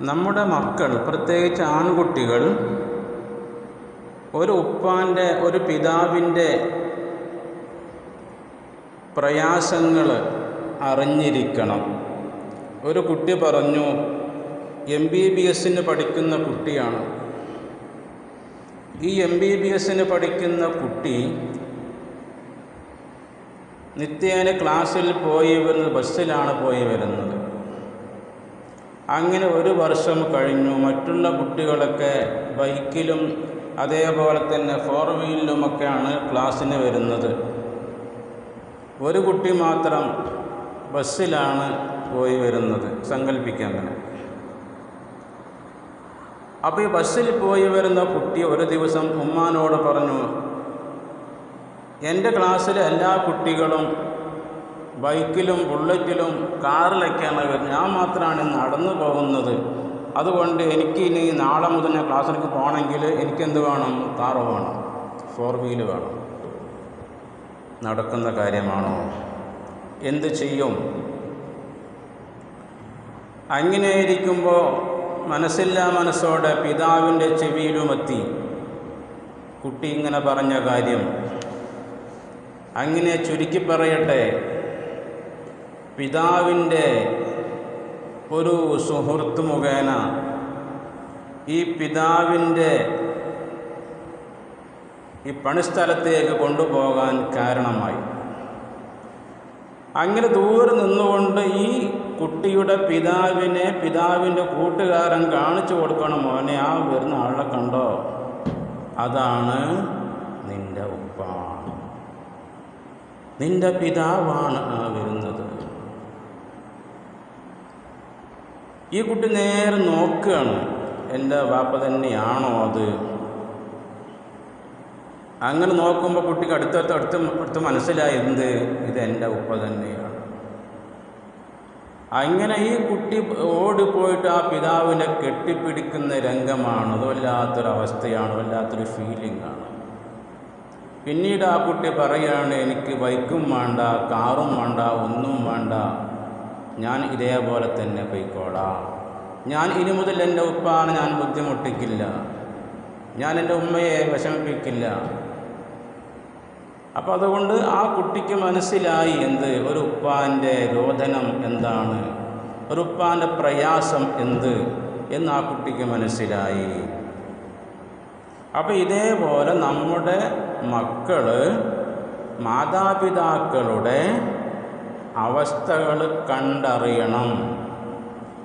നമ്മുടെ മക്കൾ പ്രത്യേകിച്ച് ആൺകുട്ടികൾ ഒരു ഉപ്പാന്റെ ഒരു പിതാവിന്റെ പ്രയാസങ്ങൾ അറിഞ്ഞിരിക്കണം. ഒരു കുട്ടി പറഞ്ഞു എം ബി ബി എസിന് പഠിക്കുന്ന കുട്ടിയാണ്. ഈ എം ബി ബി എസിന് പഠിക്കുന്ന കുട്ടി നിത്യേന ക്ലാസ്സിൽ പോയി വരുന്നത് ബസ്സിലാണ് പോയി വരുന്നത്. അങ്ങനെ ഒരു വർഷം കഴിഞ്ഞു. മറ്റുള്ള കുട്ടികളൊക്കെ ബൈക്കിലും അതേപോലെ തന്നെ ഫോർ വീലിലുമൊക്കെയാണ് ക്ലാസ്സിന് വരുന്നത്. ഒരു കുട്ടി മാത്രം ബസ്സിലാണ് പോയി വരുന്നത് സങ്കല്പിക്കാൻ തന്നെ അപ്പോൾ ഈ ബസ്സിൽ പോയി വരുന്ന കുട്ടി ഒരു ദിവസം ഉമ്മാനോട് പറഞ്ഞു എന്റെ ക്ലാസ്സിലെ എല്ലാ കുട്ടികളും ബൈക്കിലും ബുള്ളറ്റിലും കാറിലൊക്കെയാണ് വരുന്നത്. ഞാൻ മാത്രമാണ് നടന്നു പോകുന്നത്. അതുകൊണ്ട് എനിക്ക് ഇനി നാളെ മുതൽ ഞാൻ ക്ലാസ്സിലേക്ക് പോകണമെങ്കിൽ എനിക്കെന്ത് വേണം? കാറ് വേണം. ഫോർ വീൽ വേണം. നടക്കുന്ന കാര്യമാണോ? എന്ത് ചെയ്യും? അങ്ങനെ ഇരിക്കുമ്പോൾ മനസ്സില്ലാ മനസ്സോടെ പിതാവിന്റെ ചെവിയിലുമെത്തി. കുട്ടി ഇങ്ങനെ പറഞ്ഞ കാര്യം. അങ്ങനെ ചുരുക്കി പറയട്ടെ. പിതാവിന്റെ ഒരു സുഹൃത്ത് മുഖേന ഈ പിതാവിന്റെ ഈ പണിസ്ഥലത്തേക്ക് കൊണ്ടുപോകാൻ കാരണമായി. അങ്ങനെ ദൂരെ നിന്നുകൊണ്ട് ഈ കുട്ടിയുടെ പിതാവിനെ പിതാവിന്റെ കൂട്ടുകാരൻ കാണിച്ചു കൊടുക്കണം മോനെ ആ വരുന്ന ആളെ കണ്ടോ? അതാണ് നിന്റെ ഉപ്പ. നിന്റെ പിതാവാണ് ആ വരുന്നത്. ഈ കുട്ടി നേരെ നോക്കുകയാണ്. എന്റെ വാപ്പ തന്നെയാണോ അത്? അങ്ങനെ നോക്കുമ്പോൾ കുട്ടിക്ക് അടുത്തടുത്ത് അടുത്ത് അടുത്ത് മനസ്സിലായി എന്ത്? ഇത് എന്റെ ഉപ്പ തന്നെയാണ്. അങ്ങനെ ഈ കുട്ടി ഓടിപ്പോയിട്ട് ആ പിതാവിനെ കെട്ടിപ്പിടിക്കുന്ന രംഗമാണ്. അത് വല്ലാത്തൊരവസ്ഥയാണ് വല്ലാത്തൊരു ഫീലിംഗ് ആണ്. പിന്നീട് ആ കുട്ടി പറയുകയാണ് എനിക്ക് ബൈക്കും വേണ്ട കാറും വേണ്ട ഒന്നും വേണ്ട. ഞാൻ ഇതേപോലെ തന്നെ പോയിക്കോളാം. ഞാൻ ഇനി മുതൽ എന്റെ ഉപ്പാണ് ഞാൻ ബുദ്ധിമുട്ടിക്കില്ല. ഞാൻ എന്റെ ഉമ്മയെ വിഷമിപ്പിക്കില്ല. അപ്പോൾ അതുകൊണ്ട് ആ കുട്ടിക്ക് മനസ്സിലായി എന്ത്? ഒരു ഉപ്പാന്റെ രോധനം എന്താണ്? ഒരു ഉപ്പാന്റെ പ്രയാസം എന്ത്? എന്ന് ആ കുട്ടിക്ക് മനസ്സിലായി. അപ്പോൾ ഇതേപോലെ നമ്മുടെ മക്കൾ മാതാപിതാക്കളുടെ അവസ്ഥകൾ കണ്ടറിയണം.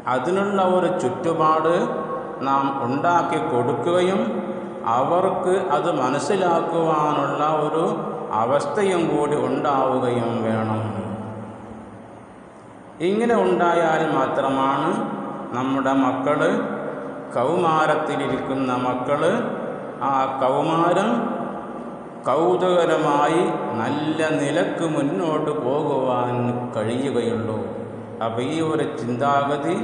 അതിനുള്ള ഒരു ചുറ്റുപാട് നാം ഉണ്ടാക്കി കൊടുക്കുകയും അവർക്ക് അത് മനസ്സിലാക്കുവാനുള്ള ഒരു അവസ്ഥയും കൂടി ഉണ്ടാവുകയും വേണം. ഇങ്ങനെ ഉണ്ടായാൽ മാത്രമാണ് നമ്മുടെ മക്കൾ കൗമാരത്തിലിരിക്കുന്ന മക്കൾ ആ കൗമാരം കൗതുകരമായി നല്ല നിലയ്ക്ക് മുന്നോട്ട് പോകുവാൻ കഴിയുകയുള്ളൂ. അപ്പോൾ ഈ ഒരു ചിന്താഗതി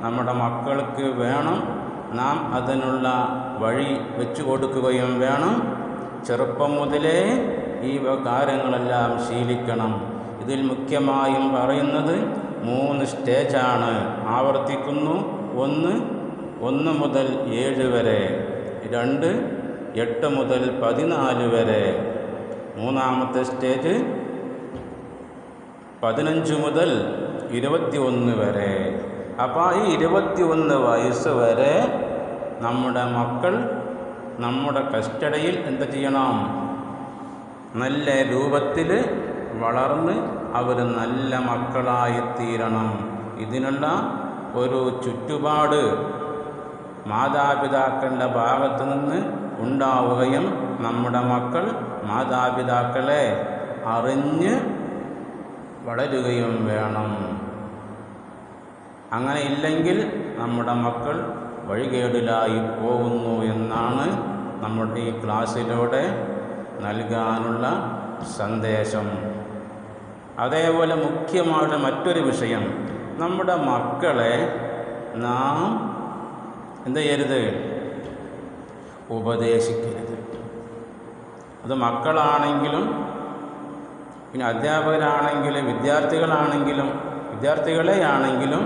നമ്മുടെ മക്കൾക്ക് വേണം. നാം അതിനുള്ള വഴി വെച്ചു കൊടുക്കുകയും വേണം. ചെറുപ്പം മുതലേ ഈ കാര്യങ്ങളെല്ലാം ശീലിക്കണം. ഇതിൽ മുഖ്യമായും പറയുന്നത് മൂന്ന് സ്റ്റേജാണ് ആവർത്തിക്കുന്നു. ഒന്ന് ഒന്ന് മുതൽ ഏഴ് വരെ. രണ്ട് എട്ട് മുതൽ പതിനാല് വരെ. മൂന്നാമത്തെ സ്റ്റേജ് പതിനഞ്ച് മുതൽ ഇരുപത്തി ഒന്ന് വരെ. അപ്പോൾ ഈ ഇരുപത്തി ഒന്ന് വയസ്സ് വരെ നമ്മുടെ മക്കൾ നമ്മുടെ കസ്റ്റഡിയിൽ എന്ത് ചെയ്യണം? നല്ല രൂപത്തിൽ വളർന്ന് അവർ നല്ല മക്കളായി തീരണം ഇതിനുള്ള ഒരു ചുറ്റുപാട് മാതാപിതാക്കളുടെ ഭാഗത്തു നിന്ന് ഉണ്ടാവുകയും നമ്മുടെ മക്കൾ മാതാപിതാക്കളെ അറിഞ്ഞ് വളരുകയും വേണം. അങ്ങനെ ഇല്ലെങ്കിൽ നമ്മുടെ മക്കൾ വഴികേടിലായി പോകുന്നു എന്നാണ് നമ്മുടെ ഈ ക്ലാസ്സിലൂടെ നൽകാനുള്ള സന്ദേശം. അതേപോലെ മുഖ്യമായിട്ട് മറ്റൊരു വിഷയം നമ്മുടെ മക്കളെ നാം എന്ത് ചെയ്യരുത്? ഉപദേശിക്കരുത്. അത് മക്കളാണെങ്കിലും പിന്നെ അധ്യാപകരാണെങ്കിലും വിദ്യാർത്ഥികളാണെങ്കിലും വിദ്യാർത്ഥികളെ ആണെങ്കിലും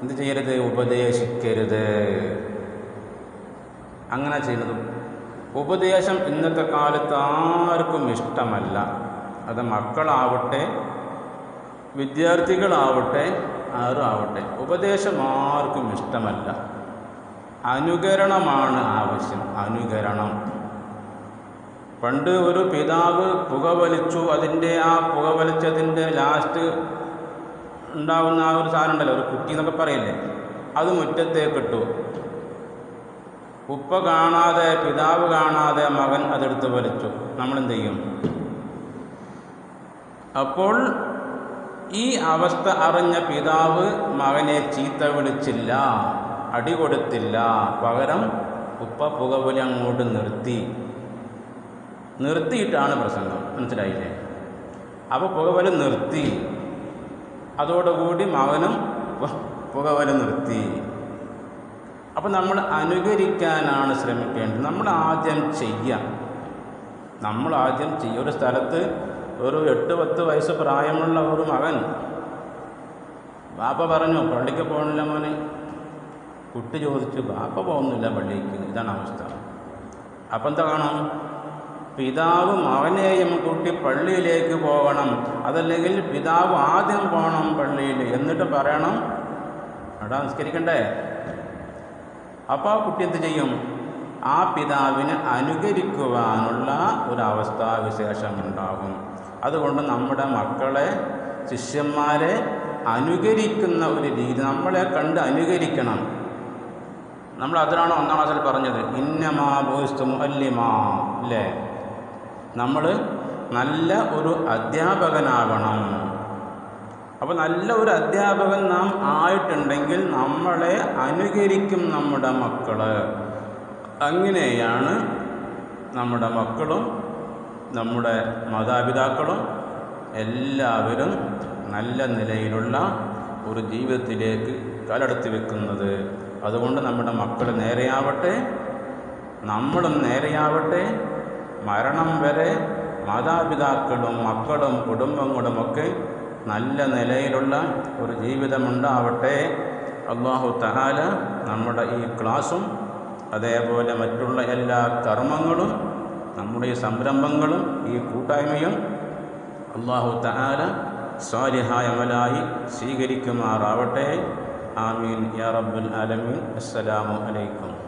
എന്ത് ചെയ്യരുത്? ഉപദേശിക്കരുത്. അങ്ങനെ ചെയ്യുന്നത്. ഉപദേശം ഇന്നത്തെ കാലത്ത് ആർക്കും ഇഷ്ടമല്ല. അത് മക്കളാവട്ടെ വിദ്യാർത്ഥികളാവട്ടെ ആരും ആവട്ടെ. ഉപദേശം ആർക്കും ഇഷ്ടമല്ല. അനുകരണമാണ് ആവശ്യം. അനുകരണം. പണ്ട് ഒരു പിതാവ് പുകവലിച്ചു. അതിന്റെ ആ പുകവലിച്ചതിന്റെ ലാസ്റ്റ് ഉണ്ടാവുന്ന ആ ഒരു സാധനം ഉണ്ടല്ലോ ഒരു കുറ്റി എന്നൊക്കെ പറയില്ലേ? അത് മുറ്റത്തേക്ക് ഇട്ടു. ഉപ്പ കാണാതെ പിതാവ് കാണാതെ മകൻ അതെടുത്ത് വലിച്ചു. നമ്മളെന്ത് ചെയ്യും അപ്പോൾ ഈ അവസ്ഥ അറിഞ്ഞ പിതാവ് മകനെ ചീത്ത വിളിച്ചില്ല. അടി കൊടുത്തില്ല. പകരം ഉപ്പ പുകവലി അങ്ങോട്ട് നിർത്തി. നിർത്തിയിട്ടാണ് പ്രസംഗം. മനസ്സിലായില്ലേ? അപ്പോൾ പുകവലി നിർത്തി. അതോടുകൂടി മകനും പുകവലി നിർത്തി. അപ്പോൾ നമ്മൾ അനുകരിക്കാനാണ് ശ്രമിക്കേണ്ടത്. നമ്മൾ ആദ്യം ചെയ്യാം. നമ്മൾ ആദ്യം ചെയ്യുക ഒരു സ്ഥലത്ത് ഒരു എട്ട് പത്ത് വയസ്സ് പ്രായമുള്ള ഒരു മകൻ. ബാപ്പ പറഞ്ഞു പള്ളിക്ക് പോകണില്ല മോനെ. കുട്ടി ചോദിച്ചു ബാപ്പ പോകുന്നില്ല പള്ളിക്ക്? ഇതാണ് അവസ്ഥ. അപ്പം എന്താ കാണാം? പിതാവ് മകനെയും കൂട്ടി പള്ളിയിലേക്ക് പോകണം. അതല്ലെങ്കിൽ പിതാവ് ആദ്യം പോകണം പള്ളിയിൽ എന്നിട്ട് പറയണം എടാ നിസ്കരിക്കണ്ടേ? അപ്പോൾ ആ കുട്ടി എന്ത് ചെയ്യും? ആ പിതാവിനെ അനുകരിക്കുവാനുള്ള ഒരവസ്ഥാവിശേഷം ഉണ്ടാകും. അതുകൊണ്ട് നമ്മുടെ മക്കളെ ശിഷ്യന്മാരെ അനുകരിക്കുന്ന ഒരു രീതി നമ്മളെ കണ്ട് അനുകരിക്കണം. നമ്മൾ അതിനാണ് ഒന്നാം ക്ലാസ്സിൽ പറഞ്ഞത്. ഇന്നമാ ബോയിസ്തു മുഅല്ലിമാ. അല്ലേ നമ്മൾ നല്ല ഒരു അധ്യാപകനാവണം അപ്പോൾ നല്ല ഒരു അധ്യാപകൻ നാം ആയിട്ടുണ്ടെങ്കിൽ നമ്മളെ അനുകരിക്കും നമ്മുടെ മക്കൾ അങ്ങനെയാണ് നമ്മുടെ മക്കളും നമ്മുടെ മാതാപിതാക്കളും എല്ലാവരും നല്ല നിലയിലുള്ള ഒരു ജീവിതത്തിലേക്ക് കാലെടുത്ത് വെക്കുന്നത്. അതുകൊണ്ട് നമ്മുടെ മക്കൾ നേരെയാവട്ടെ നമ്മളും നേരെയാവട്ടെ മരണം വരെ മാതാപിതാക്കളും മക്കളും കുടുംബങ്ങളും ഒക്കെ നല്ല നിലയിലുള്ള ഒരു ജീവിതമുണ്ടാവട്ടെ അള്ളാഹു തഹാല നമ്മുടെ ഈ ക്ലാസും അതേപോലെ മറ്റുള്ള എല്ലാ കർമ്മങ്ങളും നമ്മുടെ ഈ സംരംഭങ്ങളും ഈ കൂട്ടായ്മയും അള്ളാഹു തഹാല സ്വാലിഹായ അമലായി സ്വീകരിക്കുമാറാവട്ടെ. آمين. يا رب العالمين. السلام عليكم.